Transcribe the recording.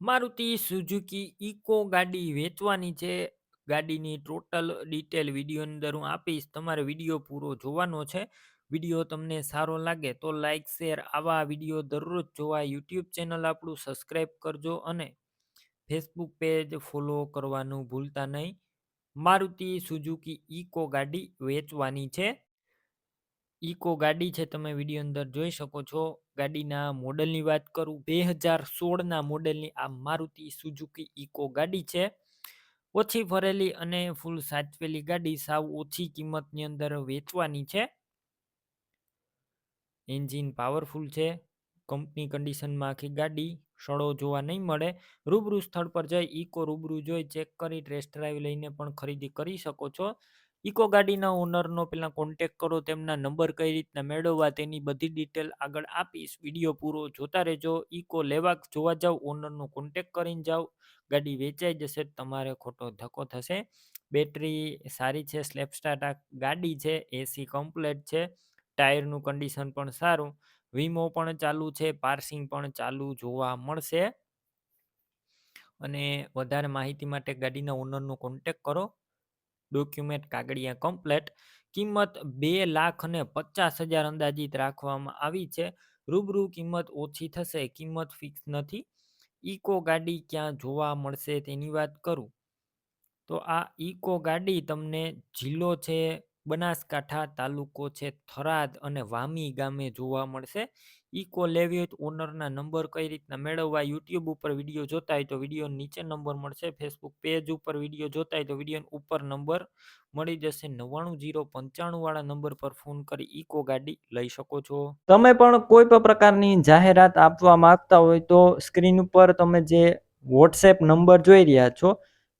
Maruti Suzuki eco ગાડી વેચવાની છે. ગાડીની ટોટલ ડિટેલ વિડીયોની અંદર હું આપીશ. તમારે વીડિયો પૂરો જોવાનો છે. વીડિયો તમને સારો લાગે તો લાઇક શેર આવા વીડિયો દરરોજ જોવા યુટ્યુબ ચેનલ આપણું સબસ્ક્રાઈબ કરજો અને ફેસબુક પેજ ફોલો કરવાનું ભૂલતા નહીં. મારુતિ સુઝુકી ઇકો ગાડી વેચવાની છે. ઇકો ગાડી છે તમે વીડિયો અંદર જોઈ શકો છો. ગાડીના મોડલની વાત કરું, બે હજાર સોળના મોડેલની આ મારુતિ સુઝુકી ઇકો ગાડી છે. ઓછી ફરેલી અને ફૂલ સાચવેલી ગાડી, સાવ ઓછી કિંમતની અંદર વેચવાની છે. એન્જિન પાવરફુલ છે. કંપની કન્ડિશનમાં આખી ગાડી સડો જોવા નહીં મળે. રૂબરૂ સ્થળ પર જઈ ઇકો રૂબરૂ જોઈ ચેક કરી, ટેસ્ટ ડ્રાઈવ લઈને પણ ખરીદી કરી શકો છો. ઇકો ગાડીના ઓનરનો પહેલાં કોન્ટેક કરો, તેમના નંબર કઈ રીતના મેળવવા, તેની બધી ડિટેલ આગળ આપીશ. વીડિયો પૂરો જોતા રહેજો. ઇકો લેવા જોવા જાવ, ઓનરનો કોન્ટેક કરીને જાઓ ગાડી વેચાઈ જશે, તમારે ખોટો ધક્કો થશે. બેટરી સારી છે સ્લેપ સ્ટાર્ટ ગાડી છે એસી કમ્પ્લેટ છે. ટાયરનું કન્ડિશન પણ સારું. વીમો પણ ચાલુ છે પાર્સિંગ પણ ચાલુ જોવા મળશે. અને વધારે માહિતી માટે ગાડીના ઓનરનો કોન્ટેક કરો. ડોક્યુમેન્ટ કાગળિયા કમ્પ્લેટ, કિંમત બે લાખ અને પચાસ હજાર અંદાજિત રાખવામાં આવી છે. રૂબરૂ કિંમત ઓછી થશે, કિંમત ફિક્સ નથી. ઇકો ગાડી ક્યાં જોવા મળશે તેની વાત કરું. તો આ ઇકો ગાડી તમને જિલ્લો છે બનાસકાંઠા તાલુકો છે થરાદ અને વામી ગામે જોવા મળશે. ઇકો લેવી ઓનરના નંબર કઈ રીતના મેળવવા યુટ્યુબ ઉપર વીડિયો જોતા હોય તો વીડિયો નીચે નંબર મળશે. ફેસબુક પેજ ઉપર વીડિયો જોતા હોય તો વીડિયો ઉપર નંબર મળી જશે. નવ્વાણું જીરો પંચાણું વાળા નંબર પર ફોન કરી ઇકો ગાડી લઈ શકો છો. તમે પણ કોઈ પણ પ્રકારની જાહેરાત આપવા માંગતા હોય તો સ્ક્રીન ઉપર તમે જે વોટ્સએપ નંબર જોઈ રહ્યા છો